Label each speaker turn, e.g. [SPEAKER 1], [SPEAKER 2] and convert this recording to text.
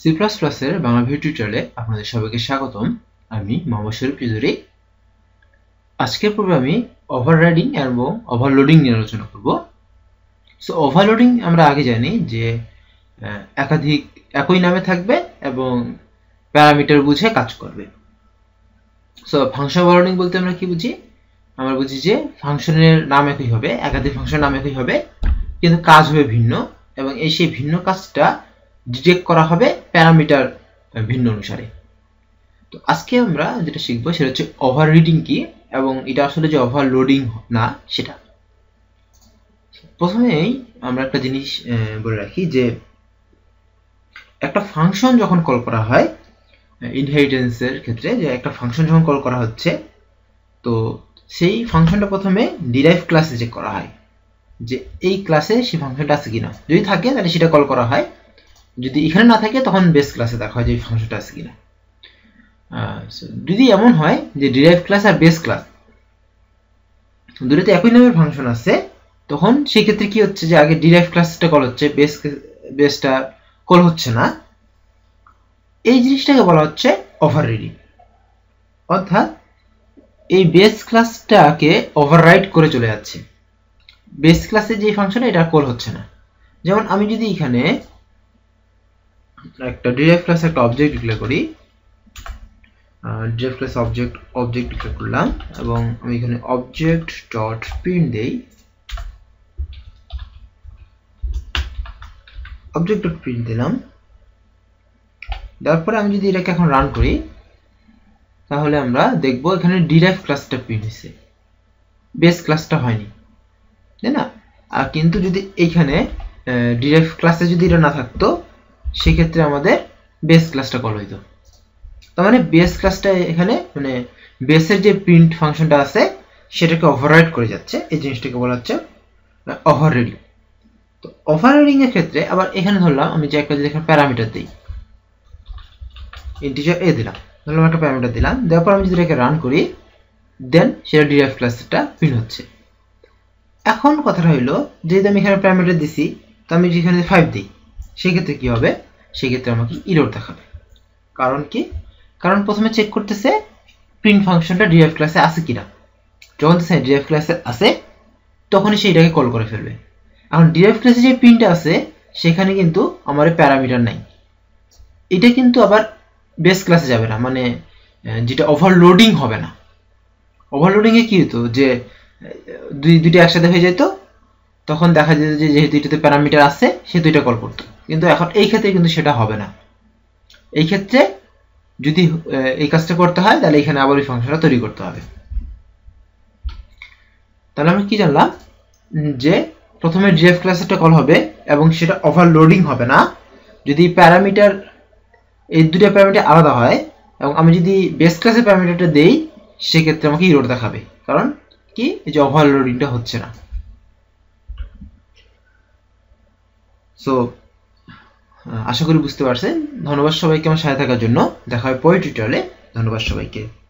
[SPEAKER 1] C plus প্লাসের Bangla video টিউটোরিয়ালে আপনাদের সবাইকে স্বাগতম। আমি মোহাম্মদ শরীফ চৌধুরী। আজকের পূর্বে আমি ওভাররাইডিং এবং ওভারলোডিং নিয়ে আলোচনা করব। সো ওভারলোডিং আমরা আগে জানি যে একাধিক একই নামে থাকবে এবং প্যারামিটার বুঝে কাজ করবে। সো ফাংশন ওভারলোডিং বলতে আমরা কি বুঝি? আমরা বুঝি যে, ফাংশনের নাম একই হবে, একাধিক ফাংশনের নাম একই হবে, কিন্তু কাজ হবে ভিন্ন এবং এই সেই ভিন্ন কাজটা ডিটেক্ট করা হবে প্যারামিটার ভিন্ন অনুসারে। তো আজকে আমরা যেটা শিখব সেটা হচ্ছে ওভার রিডিং কি এবং এটা আসলে যে ওভারলোডিং না সেটা। প্রথমেই আমরা একটা জিনিস বলে রাখি যে একটা ফাংশন যখন কল করা হয় ইনহেরিটেন্সের ক্ষেত্রে যে একটা ফাংশন যখন কল করা হচ্ছে, তো সেই ফাংশনটা প্রথমে ডিরাইভ ক্লাসে চেক করা হয় যে এই ক্লাসে সেই ফাংশনটা আছে কিনা। যদি থাকে, তাহলে সেটা কল করা হয়। যদি এখানে না থাকে, তখন বেস ক্লাসে দেখা হয় যে এই ফাংশনটা আছে কিনা। যদি এমন হয় যে ডিরাইভ ক্লাস আর বেস ক্লাস দুটোতে একই নামের ফাংশন আছে, তখন সেই ক্ষেত্রে কি হচ্ছে যে আগে ডিরাইভ ক্লাসটা কল হচ্ছে বেস বেসটা কল হচ্ছে না। এই জিনিসটাকে বলা হচ্ছে ওভার রিডিং অর্থাৎ এই বেস ক্লাসটাকে ওভাররাইড করে চলে যাচ্ছে। বেস ক্লাসে যে ফাংশন এটা কল হচ্ছে না। যেমন আমি যদি এখানে একটা ডিরাইভ ক্লাসে একটা অবজেক্ট ডিক্লেয়ার করি। Derive class object object declare করলাম এবং আমি এখানে অবজেক্ট ডট প্রিন্ট দেই। অবজেক্ট ডট প্রিন্ট দিলাম। তারপরে আমি যদি এটাকে এখন রান করি, তাহলে আমরা দেখব এখানে ডিরাইভ ক্লাসটা প্রিন্ট হয়েছে বেস ক্লাসটা হয়নি, তাই না? আর কিন্তু যদি এইখানে ডিরাইভ ক্লাসে যদি এটা না থাকতো সেক্ষেত্রে আমাদের বেস ক্লাসটা কল হইতো। তার মানে বেস ক্লাসটা এখানে মানে বেসের যে প্রিন্ট ফাংশনটা আছে, সেটাকে ওভাররাইড করে যাচ্ছে। এই জিনিসটাকে বলা হচ্ছে ওভাররিডিং তো ওভাররিডিং এর ক্ষেত্রে আবার এখানে ধরলাম, আমি যে একটা যদি প্যারামিটার দিই ইন্টিজার এ দিলাম, ধরলাম একটা প্যারামিটার দিলাম, দেওয়ার পর আমি যদি এটাকে রান করি দেন সেটা ডিরাইভ ক্লাসটা প্রিন্ট হচ্ছে। এখন কথাটা হইল, যেহেতু আমি এখানে প্যারামিটার দিছি, তো আমি যেখানে ফাইভ দিই সেক্ষেত্রে কি হবে? সেক্ষেত্রে আমাকে ইরোর দেখাবে। কারণ কি? কারণ প্রথমে চেক করতেছে প্রিন্ট ফাংশনটা ডিরাইভ ক্লাসে আছে কিনা। যখন ডিরাইভ ক্লাসে আছে, তখনই সেইটাকে কল করে ফেলবে। এখন ডিরাইভ ক্লাসে যে প্রিন্ট আছে, সেখানে কিন্তু আমার প্যারামিটার নাই। এটা কিন্তু আবার বেস ক্লাসে যাবে না। মানে যেটা ওভারলোডিং হবে না। ওভারলোডিং এ কি হতো? যে দুই, দুইটা একসাথে হয়ে যেত, তখন দেখা যেত যে যেহেতু এটাতে প্যারামিটার আছে, সে দুইটা কল করতো। কিন্তু এখন এই ক্ষেত্রে কিন্তু সেটা হবে না। এই ক্ষেত্রে যদি এই কাজটা করতে হয়, তাহলে এখানে আবার ওই ফাংশনটা তৈরি করতে হবে। তাহলে আমরা কি জানলাম? যে প্রথমে ডিএফ ক্লাসেরটা কল হবে এবং সেটা ওভারলোডিং হবে না। যদি প্যারামিটার, এই দুটো প্যারামিটার আলাদা হয়, এবং আমি যদি বেস ক্লাসের প্যারামিটারটা দেই, সেক্ষেত্রে আমাকে ইরোর দেখাবে। কারণ কি? এই যে ওভারলোডিংটা হচ্ছে না। সো আশা করি বুঝতে পারছেন। ধন্যবাদ সবাইকে আমার সাথে থাকার জন্য। দেখা হয় পরে টিউটোরিয়ালে ধন্যবাদ সবাইকে।